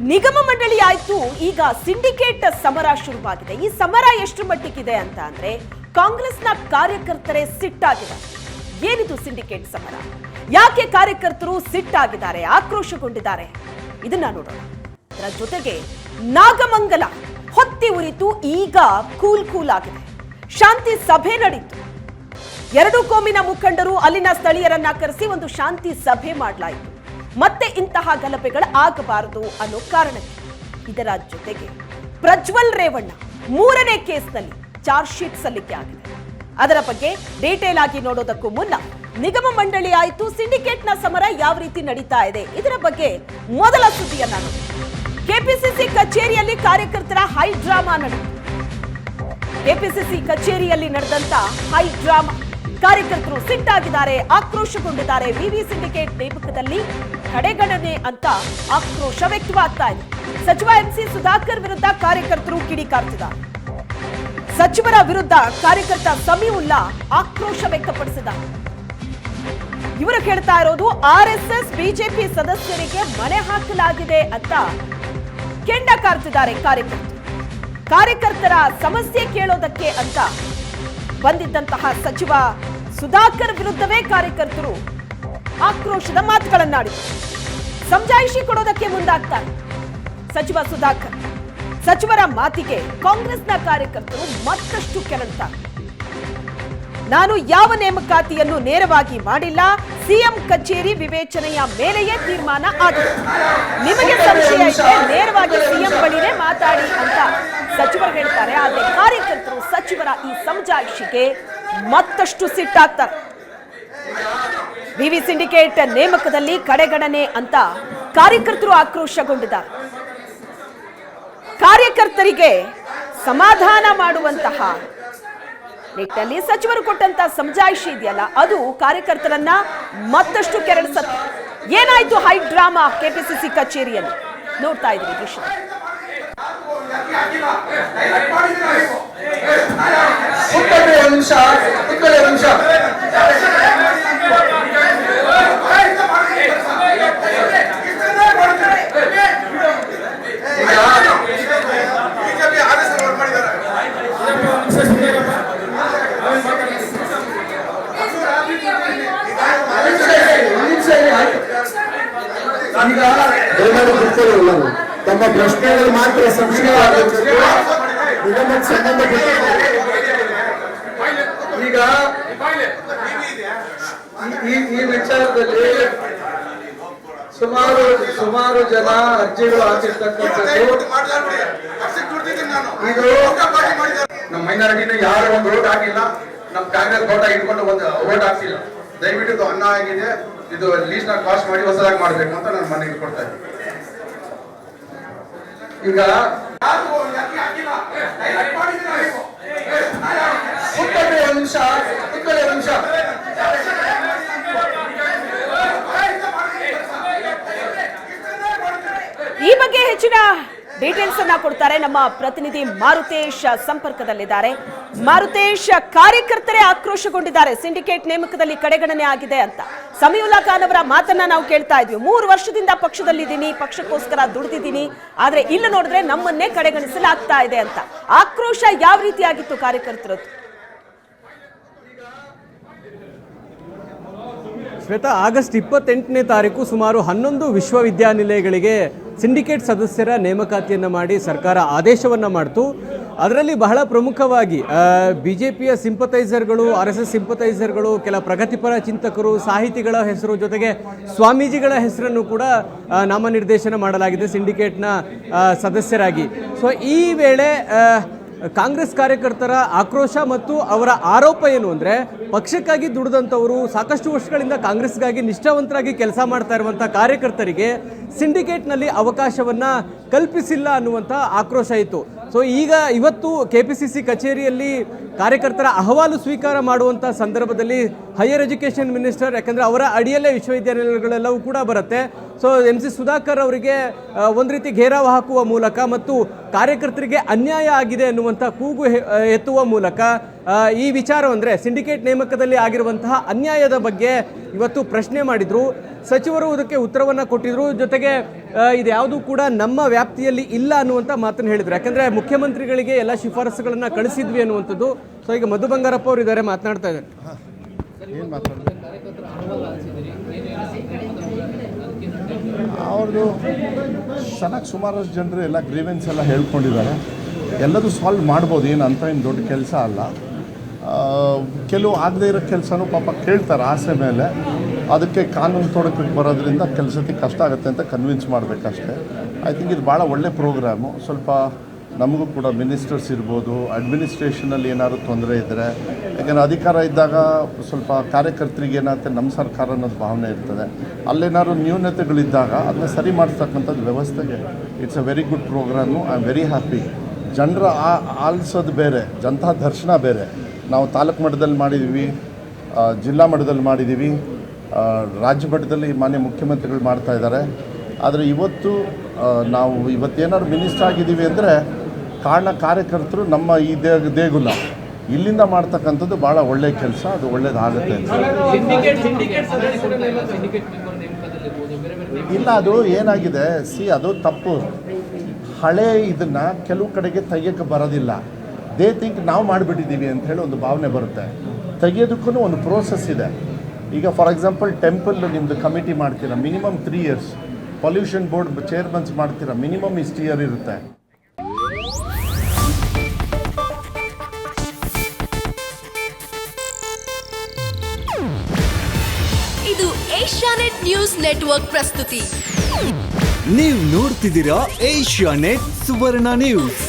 ನಿಗಮ ಮಂಡಳಿ ಆಯ್ತು, ಈಗ ಸಿಂಡಿಕೇಟ್ ಸಮರ ಶುರುವಾಗಿದೆ. ಈ ಸಮರ ಎಷ್ಟು ಮಟ್ಟಿಗಿದೆ ಅಂತ ಅಂದ್ರೆ, ಕಾಂಗ್ರೆಸ್ನ ಕಾರ್ಯಕರ್ತರೇ ಸಿಟ್ಟಾಗಿದೆ ಏನಿದು ಸಿಂಡಿಕೇಟ್ ಸಮರ? ಯಾಕೆ ಕಾರ್ಯಕರ್ತರು ಸಿಟ್ಟಾಗಿದ್ದಾರೆ, ಆಕ್ರೋಶಗೊಂಡಿದ್ದಾರೆ? ಇದನ್ನ ನೋಡೋಣ. ಅದರ ಜೊತೆಗೆ ನಾಗಮಂಗಲ ಹೊತ್ತಿ ಉರಿತು, ಈಗ ಕೂಲ್ ಕೂಲ್ ಆಗಿದೆ. ಶಾಂತಿ ಸಭೆ ನಡೀತು. ಎರಡು ಕೋಮಿನ ಮುಖಂಡರು ಅಲ್ಲಿನ ಸ್ಥಳೀಯರನ್ನ ಕರೆಸಿ ಒಂದು ಶಾಂತಿ ಸಭೆ ಮಾಡಲಾಯಿತು. ಮತ್ತೆ ಇಂತಹ ಗಲಭೆಗಳು ಆಗಬಾರದು ಅನ್ನೋ ಕಾರಣಕ್ಕೆ ಇದರ ಜೊತೆಗೆ ಪ್ರಜ್ವಲ್ ರೇವಣ್ಣ ಮೂರನೇ ಕೇಸ್ನಲ್ಲಿ ಚಾರ್ಜ್ ಶೀಟ್ ಸಲ್ಲಿಕೆ ಆಗಿದೆ. ಅದರ ಬಗ್ಗೆ ಡೀಟೇಲ್ ಆಗಿ ನೋಡೋದಕ್ಕೂ ಮುನ್ನ ನಿಗಮ ಮಂಡಳಿ ಆಯಿತು, ಸಿಂಡಿಕೇಟ್ನ ಸಮರ ಯಾವ ರೀತಿ ನಡೀತಾ ಇದೆ, ಇದರ ಬಗ್ಗೆ ಮೊದಲ ಸುದ್ದಿಯನ್ನ ಕೆಪಿಸಿಸಿ ಕಚೇರಿಯಲ್ಲಿ ಕಾರ್ಯಕರ್ತರ ಹೈ ಡ್ರಾಮಾ ನಡೆಯಿತು ಕೆಪಿಸಿಸಿ ಕಚೇರಿಯಲ್ಲಿ ನಡೆದಂತ ಹೈ ಡ್ರಾಮಾ ಕಾರ್ಯಕರ್ತರು ಸಿಟ್ಟಾಗಿದ್ದಾರೆ, ಆಕ್ರೋಶಗೊಂಡಿದ್ದಾರೆ. ವಿವಿ ಸಿಂಡಿಕೇಟ್ ನೇಮಕದಲ್ಲಿ ಕಡೆಗಣನೆ ಅಂತ ಆಕ್ರೋಶ ವ್ಯಕ್ತವಾಗ್ತಾ ಇದೆ. ಸಚಿವ ಎಂಸಿ ಸುಧಾಕರ್ ವಿರುದ್ಧ ಕಾರ್ಯಕರ್ತರು ಕಿಡಿಕಾರ್ತಿದ್ದಾರೆ ಸಚಿವರ ವಿರುದ್ಧ ಕಾರ್ಯಕರ್ತ ಸಮೀವುಲ್ಲಾ ಆಕ್ರೋಶ ವ್ಯಕ್ತಪಡಿಸಿದ್ದಾರೆ ಇವರು ಕೇಳ್ತಾ ಇರೋದು, ಆರ್ ಎಸ್ ಎಸ್ ಬಿಜೆಪಿ ಸದಸ್ಯರಿಗೆ ಮನೆ ಹಾಕಲಾಗಿದೆ ಅಂತ ಕೆಂಡ ಕಾರ್ತಿದ್ದಾರೆ ಕಾರ್ಯಕರ್ತರು. ಕಾರ್ಯಕರ್ತರ ಸಮಸ್ಯೆ ಕೇಳೋದಕ್ಕೆ ಅಂತ ಬಂದಿದ್ದಂತಹ ಸಚಿವ ಸುಧಾಕರ್ ವಿರುದ್ಧವೇ ಕಾರ್ಯಕರ್ತರು ಆಕ್ರೋಶದ ಮಾತುಗಳನ್ನಾಡಿದರು ಸಮಜಾಯಿಷಿ ಕೊಡೋದಕ್ಕೆ ಮುಂದಾಗ್ತಾರೆ. ಸಚಿವ ಸುಧಾಕರ್, ಸಚಿವರ ಮಾತಿಗೆ ಕಾಂಗ್ರೆಸ್ನ ಕಾರ್ಯಕರ್ತರು ಮತ್ತಷ್ಟು ಕೆರಳ್ತಾರೆ. ನಾನು ಯಾವ ನೇಮಕಾತಿಯನ್ನು ನೇರವಾಗಿ ಮಾಡಿಲ್ಲ, ಸಿಎಂ ಕಚೇರಿ ವಿವೇಚನೆಯ ಮೇಲೆಯೇ ತೀರ್ಮಾನ ಆಗಿದೆ. ನಿಮಗೆ ಸಂಶಯ ನೇರವಾಗಿ ಸಿಎಂ ಬಳಿನೇ ಮಾತಾಡಿ ಅಂತ ಸಚಿವರು ಹೇಳ್ತಾರೆ ಆದ್ರೆ ಕಾರ್ಯಕರ್ತರು ಸಚಿವರ ಈ ಸಮಜಾಯಿಷಿಗೆ ಮತ್ತಷ್ಟು ಸಿಟ್ಟಾಗ್ತಾರೆ ವಿವಿ ಸಿಂಡಿಕೇಟ್ ನೇಮಕದಲ್ಲಿ ಕಡೆಗಣನೆ ಅಂತ ಕಾರ್ಯಕರ್ತರು ಆಕ್ರೋಶಗೊಂಡಿದ್ದಾರೆ. ಕಾರ್ಯಕರ್ತರಿಗೆ ಸಮಾಧಾನ ಮಾಡುವಂತಹ ನಿಟ್ಟಿನಲ್ಲಿ ಸಚಿವರು ಕೊಟ್ಟಂತ ಸಮಜಾಯಿಷಿ ಇದೆಯಲ್ಲ, ಅದು ಕಾರ್ಯಕರ್ತರನ್ನ ಮತ್ತಷ್ಟು ಕೆರಳಿಸುತ್ತೆ. ಏನಾಯ್ತು ಹೈ ಡ್ರಾಮಾ ಕೆಪಿಸಿಸಿ ಕಚೇರಿಯಲ್ಲಿ? ನೋಡ್ತಾ ಇದ್ರಿ ದೃಶ್ಯ ಕುತ್ಕೊಳ್ಳಿ ಒಂದು ನಿಮಿಷ ಕುತ್ಕೊಳ್ಳಿ ಒಂದು ನಿಮಿಷ ಬಿಜೆಪಿ ಆದೇಶ ಮಾಡಿದ್ದಾರೆ ಒಂದು ನಿಮಿಷ ಇರಿ, ಒಂದು ನಿಮಿಷ ಇರಿ, ಆಯ್ತು. ಈಗ ದಯಮಾಡಿ ಕೂತ್ಕೊಳ್ಳಿ ಎಲ್ಲರೂ ತಮ್ಮ ಪ್ರಶ್ನೆಗಳು ಮಾತ್ರ ಸಂಶಯವಾಗಬೇಕು ಸಂಬಂಧಪಟ್ಟ ಈಗ ಈ ವಿಚಾರದಲ್ಲಿ ಸುಮಾರು ಸುಮಾರು ಜನ ಅರ್ಜಿಗಳು ಹಾಕಿರ್ತಕ್ಕಂಥದ್ದು ಇದು ನಮ್ಮ ಮೈನಾರಿಟಿನ ಯಾರು ಒಂದು ಓಟ್ ಹಾಕಿಲ್ಲ, ನಮ್ಮ ಕಾಂಗ್ರೆಸ್ ಓಟ್ ಇಟ್ಕೊಂಡು ಒಂದು ಓಟ್ ಹಾಕ್ಸಿಲ್ಲ. ದಯವಿಟ್ಟು ಇದು ಅನ್ನ ಆಗಿದೆ. ಇದು ಲೀಸ್ಟ್ನ ಕಾಸ್ಟ್ ಮಾಡಿ ಹೊಸದಾಗಿ ಮಾಡಬೇಕು ಅಂತ ನಾನು ಮನೆಗೆ ಕೊಡ್ತಾ ಇದ್ದೀನಿ. ಈಗ ಕುತ್ಕೊಳ್ಳಿ ಒಂದು ನಿಮಿಷ ಕುತ್ಕೊಳ್ಳಿ ಒಂದು ನಿಮಿಷ ಈ ಬಗ್ಗೆ ಹೆಚ್ಚಿನ ಅನ್ನ ಕೊಡ್ತಾರೆ. ನಮ್ಮ ಪ್ರತಿನಿಧಿ ಮಾರುತೇಶ್ ಸಂಪರ್ಕದಲ್ಲಿದ್ದಾರೆ. ಮಾರುತೇಶ್ ಕಾರ್ಯಕರ್ತರೇ ಆಕ್ರೋಶಗೊಂಡಿದ್ದಾರೆ. ಸಿಂಡಿಕೇಟ್ ನೇಮಕದಲ್ಲಿ ಕಡೆಗಣನೆ ಆಗಿದೆ ಅಂತ. ಸಮೀವುಲ್ಲಾ ಖಾನ್ ಅವರ ಮಾತನ್ನ ನಾವು ಕೇಳ್ತಾ ಇದ್ವಿ. ಮೂರು ವರ್ಷದಿಂದ ಪಕ್ಷದಲ್ಲಿದ್ದೀನಿ. ಪಕ್ಷಕ್ಕೋಸ್ಕರ ದುಡಿದಿದ್ದೀನಿ. ಆದ್ರೆ ಇಲ್ಲಿ ನೋಡಿದ್ರೆ ನಮ್ಮನ್ನೇ ಕಡೆಗಣಿಸಲಾಗ್ತಾ ಇದೆ ಅಂತ. ಆಕ್ರೋಶ ಯಾವ ರೀತಿಯಾಗಿತ್ತು ಕಾರ್ಯಕರ್ತರದ್ದು? ಶ್ವೇತಾ, ಆಗಸ್ಟ್ ಇಪ್ಪತ್ತೆಂಟನೇ ತಾರೀಕು ಸುಮಾರು ಹನ್ನೊಂದು ವಿಶ್ವವಿದ್ಯಾನಿಲಯಗಳಿಗೆ ಸಿಂಡಿಕೇಟ್ ಸದಸ್ಯರ ನೇಮಕಾತಿಯನ್ನು ಮಾಡಿ ಸರ್ಕಾರ ಆದೇಶವನ್ನು ಮಾಡಿತು. ಅದರಲ್ಲಿ ಬಹಳ ಪ್ರಮುಖವಾಗಿ ಬಿ ಜೆ ಪಿಯ ಸಿಂಪತೈಸರ್ಗಳು ಆರ್ ಎಸ್ ಎಸ್ ಸಿಂಪತೈಸರ್ಗಳು ಕೆಲ ಪ್ರಗತಿಪರ ಚಿಂತಕರು, ಸಾಹಿತಿಗಳ ಹೆಸರು ಜೊತೆಗೆ ಸ್ವಾಮೀಜಿಗಳ ಹೆಸರನ್ನು ಕೂಡ ನಾಮನಿರ್ದೇಶನ ಮಾಡಲಾಗಿದೆ ಸಿಂಡಿಕೇಟ್ನ ಸದಸ್ಯರಾಗಿ. ಸೊ ಈ ವೇಳೆ ಕಾಂಗ್ರೆಸ್ ಕಾರ್ಯಕರ್ತರ ಆಕ್ರೋಶ ಮತ್ತು ಅವರ ಆರೋಪ ಏನು ಅಂದರೆ, ಪಕ್ಷಕ್ಕಾಗಿ ದುಡಿದಂಥವರು ಸಾಕಷ್ಟು ವರ್ಷಗಳಿಂದ ಕಾಂಗ್ರೆಸ್ಗಾಗಿ ನಿಷ್ಠಾವಂತರಾಗಿ ಕೆಲಸ ಮಾಡ್ತಾ ಇರುವಂಥ ಕಾರ್ಯಕರ್ತರಿಗೆ ಸಿಂಡಿಕೇಟ್ನಲ್ಲಿ ಅವಕಾಶವನ್ನು ಕಲ್ಪಿಸಿಲ್ಲ ಅನ್ನುವಂಥ ಆಕ್ರೋಶ ಇತ್ತು. ಸೊ ಈಗ ಇವತ್ತು ಕೆ ಪಿ ಸಿ ಸಿ ಕಚೇರಿಯಲ್ಲಿ ಕಾರ್ಯಕರ್ತರ ಅಹವಾಲು ಸ್ವೀಕಾರ ಮಾಡುವಂಥ ಸಂದರ್ಭದಲ್ಲಿ ಹೈಯರ್ ಎಜುಕೇಷನ್ ಮಿನಿಸ್ಟರ್ ಯಾಕಂದರೆ ಅವರ ಅಡಿಯಲ್ಲೇ ವಿಶ್ವವಿದ್ಯಾನಿಲಯಗಳೆಲ್ಲವೂ ಕೂಡ ಬರುತ್ತೆ. ಸೊ ಎಂ ಸಿ ಸುಧಾಕರ್ ಅವರಿಗೆ ಒಂದು ರೀತಿ ಘೇರಾವ ಹಾಕುವ ಮೂಲಕ ಮತ್ತು ಕಾರ್ಯಕರ್ತರಿಗೆ ಅನ್ಯಾಯ ಆಗಿದೆ ಎನ್ನುವಂಥ ಕೂಗು ಎತ್ತುವ ಮೂಲಕ ಈ ವಿಚಾರ ಅಂದರೆ ಸಿಂಡಿಕೇಟ್ ನೇಮಕದಲ್ಲಿ ಆಗಿರುವಂತಹ ಅನ್ಯಾಯದ ಬಗ್ಗೆ ಇವತ್ತು ಪ್ರಶ್ನೆ ಮಾಡಿದ್ರು. ಸಚಿವರು ಇದಕ್ಕೆ ಉತ್ತರವನ್ನು ಕೊಟ್ಟಿದ್ರು. ಜೊತೆಗೆ ಇದು ಯಾವುದು ಕೂಡ ನಮ್ಮ ವ್ಯಾಪ್ತಿಯಲ್ಲಿ ಇಲ್ಲ ಅನ್ನುವಂಥ ಮಾತನ್ನು ಹೇಳಿದರು. ಯಾಕಂದರೆ ಮುಖ್ಯಮಂತ್ರಿಗಳಿಗೆ ಎಲ್ಲ ಶಿಫಾರಸುಗಳನ್ನು ಕಳಿಸಿದ್ವಿ ಅನ್ನುವಂಥದ್ದು. ಸೊ ಈಗ ಮಧು ಬಂಗಾರಪ್ಪ ಅವರು ಇದ್ದಾರೆ ಮಾತನಾಡ್ತಾ ಇದ್ದಾರೆ. ಅವ್ರದ್ದು ಚೆನ್ನಾಗಿ ಸುಮಾರು ಜನರು ಎಲ್ಲ ಗ್ರೀವೆನ್ಸ್ ಎಲ್ಲ ಹೇಳ್ಕೊಂಡಿದ್ದಾರೆ. ಎಲ್ಲದೂ ಸಾಲ್ವ್ ಮಾಡ್ಬೋದು, ಏನು ಅಂತ ಏನು ದೊಡ್ಡ ಕೆಲಸ ಅಲ್ಲ. ಕೆಲವು ಆಗದೇ ಇರೋ ಕೆಲಸನೂ ಪಾಪ ಕೇಳ್ತಾರೆ ಆಸೆ ಮೇಲೆ. ಅದಕ್ಕೆ ಕಾನೂನು ತೊಡಕಕ್ಕೆ ಬರೋದ್ರಿಂದ ಕೆಲಸಕ್ಕೆ ಕಷ್ಟ ಆಗುತ್ತೆ ಅಂತ ಕನ್ವಿನ್ಸ್ ಮಾಡಬೇಕಷ್ಟೇ. ಐ ಥಿಂಕ್ ಇದು ಭಾಳ ಒಳ್ಳೆ ಪ್ರೋಗ್ರಾಮು ಸ್ವಲ್ಪ ನಮಗೂ ಕೂಡ ಮಿನಿಸ್ಟರ್ಸ್ ಇರ್ಬೋದು ಅಡ್ಮಿನಿಸ್ಟ್ರೇಷನಲ್ಲಿ ಏನಾದರೂ ತೊಂದರೆ ಇದ್ದರೆ ಯಾಕೆಂದರೆ ಅಧಿಕಾರ ಇದ್ದಾಗ ಸ್ವಲ್ಪ ಕಾರ್ಯಕರ್ತರಿಗೆ ಏನಾಗುತ್ತೆ ನಮ್ಮ ಸರ್ಕಾರ ಅನ್ನೋದು ಭಾವನೆ ಇರ್ತದೆ. ಅಲ್ಲೇನಾದ್ರು ನ್ಯೂನತೆಗಳಿದ್ದಾಗ ಅದನ್ನ ಸರಿ ಮಾಡಿಸ್ತಕ್ಕಂಥದ್ದು ವ್ಯವಸ್ಥೆಗೆ it's a very good programme I am very happy ಜನರ ಆ- ಆಲಿಸೋದು ಬೇರೆ ಜನತಾ ದರ್ಶನ ಬೇರೆ. ನಾವು ತಾಲೂಕು ಮಟ್ಟದಲ್ಲಿ ಮಾಡಿದ್ದೀವಿ ಜಿಲ್ಲಾ ಮಟ್ಟದಲ್ಲಿ ಮಾಡಿದ್ದೀವಿ ರಾಜ್ಯ ಮಟ್ಟದಲ್ಲಿ ಮಾನ್ಯ ಮುಖ್ಯಮಂತ್ರಿಗಳು ಮಾಡ್ತಾ ಇದ್ದಾರೆ. ಆದರೆ ಇವತ್ತು ನಾವು ಇವತ್ತೇನಾದ್ರು ಮಿನಿಸ್ಟರ್ ಆಗಿದ್ದೀವಿ ಅಂದರೆ ಕಾರಣ ಕಾರ್ಯಕರ್ತರು ನಮ್ಮ ಈ ದೇ ದೇಗುಲ. ಇಲ್ಲಿಂದ ಮಾಡ್ತಕ್ಕಂಥದ್ದು ಭಾಳ ಒಳ್ಳೆಯ ಕೆಲಸ ಅದು ಒಳ್ಳೇದಾಗುತ್ತೆ ಅಂತ ಇಲ್ಲ ಅದು ಏನಾಗಿದೆ ಸಿ ಅದು ತಪ್ಪು. ಹಳೆ ಇದನ್ನು ಕೆಲವು ಕಡೆಗೆ ತೆಗಿಯೋಕ್ಕೆ ಬರೋದಿಲ್ಲ. ದೇ ಥಿಂಕ್ ನಾವು ಮಾಡಿಬಿಟ್ಟಿದ್ದೀವಿ ಅಂತ ಹೇಳಿ ಒಂದು ಭಾವನೆ ಬರುತ್ತೆ. ತೆಗಿಯೋದಕ್ಕೂ ಒಂದು ಪ್ರೋಸೆಸ್ ಇದೆ. ಈಗ ಫಾರ್ ಎಕ್ಸಾಂಪಲ್ ಟೆಂಪಲ್ ನಿಮ್ಮದು ಕಮಿಟಿ ಮಾಡ್ತೀರಾ minimum three years pollution board chairmans ಮಾಡ್ತೀರಾ ಮಿನಿಮಮ್ ಇಷ್ಟು ಇಯರ್ ಇರುತ್ತೆ. ಇದು ಏಷ್ಯಾನೆಟ್ ನ್ಯೂಸ್ ನೆಟ್ವರ್ಕ್ ಪ್ರಸ್ತುತಿ. ನೀವು ನೋಡ್ತಿದ್ದೀರಾ ಏಷ್ಯಾನೆಟ್ ಸುವರ್ಣ ನ್ಯೂಸ್